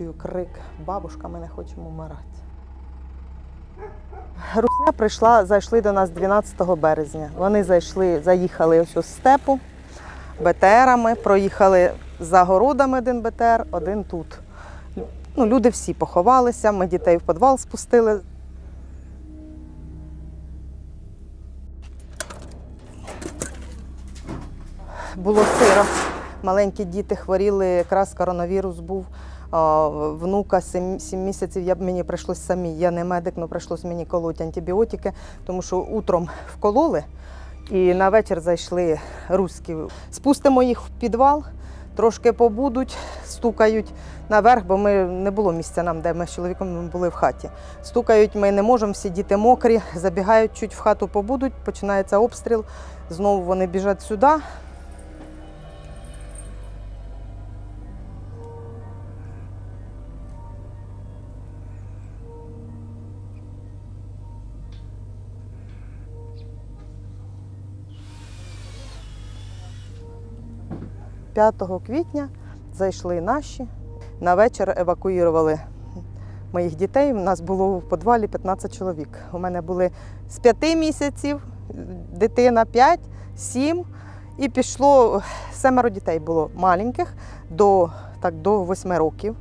чую крик. Бабушка, ми не хочемо вмирати. Русня прийшла, зайшли до нас 12 березня. Вони зайшли, заїхали ось у степу БТРами, проїхали за городами один БТР, один тут. Ну, люди всі поховалися, ми дітей в підвал спустили. Було сиро. Маленькі діти хворіли, якраз коронавірус був. Внука 7, 7 місяців я, мені прийшлось самі. Я не медик, але прийшлось мені колоти антибіотики, тому що утром вкололи і на вечір зайшли руські. Спустимо їх в підвал, трошки побудуть, стукають наверх, бо ми не було місця нам, де ми з чоловіком були в хаті. Стукають, ми не можемо, всі діти мокрі, забігають чуть в хату побудуть, починається обстріл. Знову вони біжать сюди. – 5 квітня зайшли наші. На вечір евакуювали моїх дітей. У нас було в підвалі 15 чоловік. У мене були з 5 місяців, дитина 5, 7. І пішло семеро дітей було маленьких до, так, до 8 років.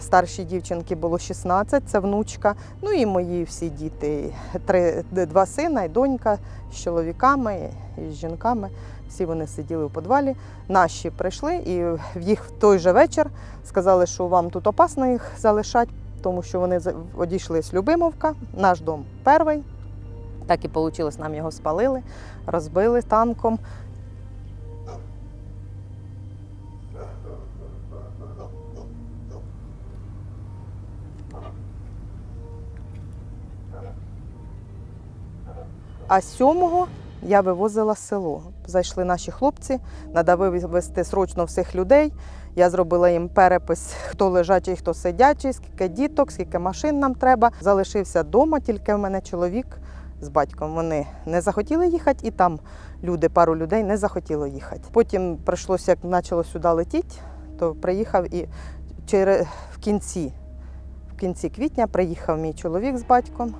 Старшій дівчинки було 16, це внучка. Ну і мої всі діти. Три, два сина і донька з чоловіками і з жінками. Всі вони сиділи у підвалі. Наші прийшли і в їх в той же вечір сказали, що вам тут опасно їх залишати, тому що вони одійшли з Любимовка, наш дом перший. Так і вийшло, нам його спалили, розбили танком. А сьомого я вивозила село. Зайшли наші хлопці, треба вивезти срочно всіх людей. Я зробила їм перепис, хто лежачий, хто сидячий, скільки діток, скільки машин нам треба. Залишився вдома, тільки в мене чоловік з батьком. Вони не захотіли їхати, і там люди, пару людей не захотіло їхати. Потім прийшлося, як почало сюди летіти, то приїхав і через в кінці, в кінці квітня приїхав мій чоловік з батьком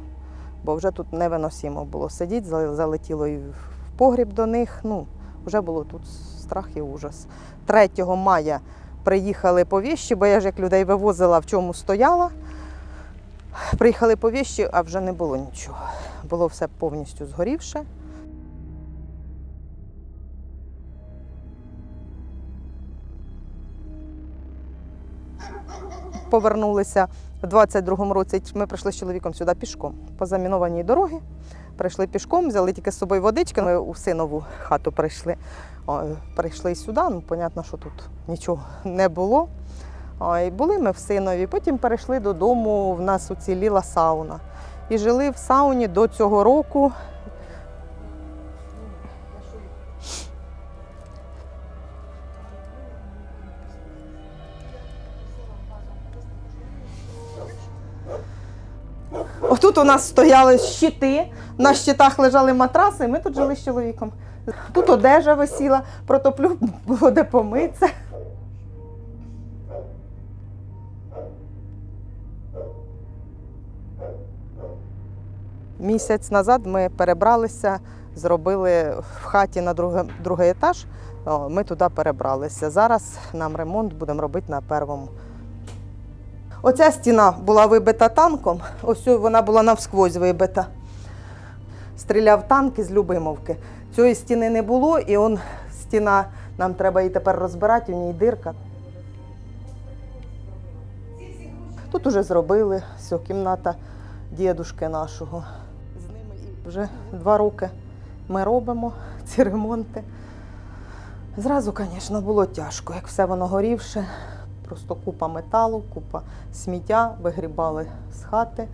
бо вже тут невиносимо було сидіти, залетіло і в погріб до них. Ну, вже було тут страх і ужас. 3 мая приїхали по віщі, бо я ж як людей вивозила, в чому стояла. Приїхали по віщі, а вже не було нічого. Було все повністю згорівше. Повернулися в 22-му році. Ми прийшли з чоловіком сюди пішком по замінованій дорогі. Прийшли пішком, взяли тільки з собою водички. Ми у синову хату прийшли. О, прийшли сюди. Ну, понятно, що тут нічого не було. О, і були ми в синові. Потім перейшли додому. В нас уціліла сауна. І жили в сауні до цього року. Отут у нас стояли щити, на щитах лежали матраси, і ми тут жили з чоловіком. Тут одежа висіла, протоплю було де помитися. Місяць назад ми перебралися, зробили в хаті на друге, другий етаж. Ми туди перебралися. Зараз нам ремонт будемо робити на першому. Оця стіна була вибита танком, ось вона була навсквозь вибита. Стріляв танк із Любимовки. Цієї стіни не було, і он стіна, нам треба її тепер розбирати, у ній дирка. Тут уже зробили все, кімната дідушки нашого. З ними вже два роки ми робимо ці ремонти. Зразу, звісно, було тяжко, як все воно горівше. Просто купа металу, купа сміття вигрібали з хати.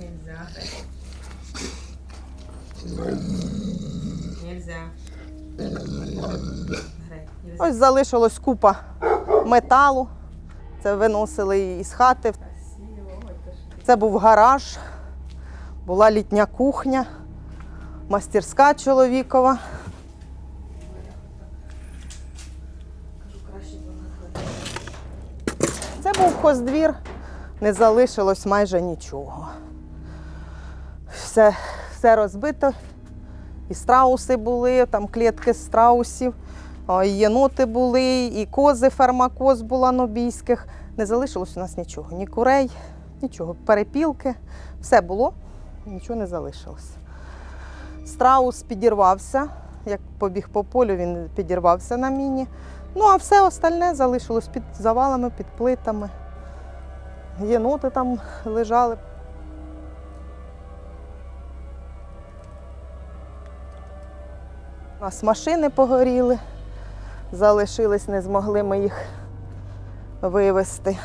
Нельзя. Нельзя. Ось залишилось купа металу. Це виносили із хати. Це був гараж, була літня кухня, мастерська чоловікова. Це був хоздвір, не залишилось майже нічого. Все, все розбито. І страуси були, там клітки страусів, і єноти були, і кози, фермакоз була нобійських. Не залишилось у нас нічого. Ні курей, нічого. Перепілки, все було, нічого не залишилось. Страус підірвався. Як побіг по полю, він підірвався на міні. Ну, а все остальне залишилось під завалами, під плитами. Єноти там лежали. У нас машини погоріли, залишились, не змогли ми їх вивезти.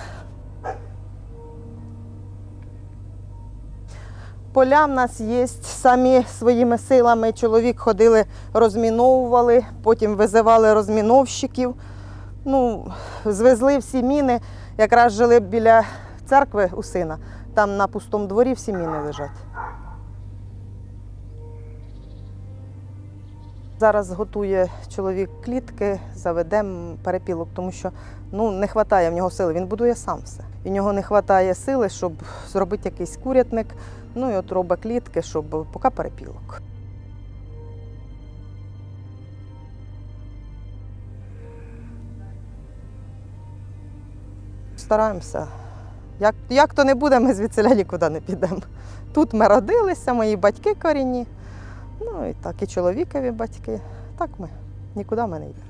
Поля в нас є, самі своїми силами чоловік ходили, розміновували, потім визивали розміновщиків. Ну, звезли всі міни, якраз жили біля церкви у сина. Там на пустому дворі всі міни лежать. Зараз готує чоловік клітки, заведемо перепілок, тому що ну, не вистачає в нього сили. Він будує сам все. І в нього не вистачає сили, щоб зробити якийсь курятник. Ну і от робить клітки, щоб поки перепілок. Стараємося. Як, як то не буде, ми звідси нікуди не підемо. Тут ми родилися, мої батьки корінні. Ну і так, і чоловікові батьки. Так ми нікуди ми не йдемо.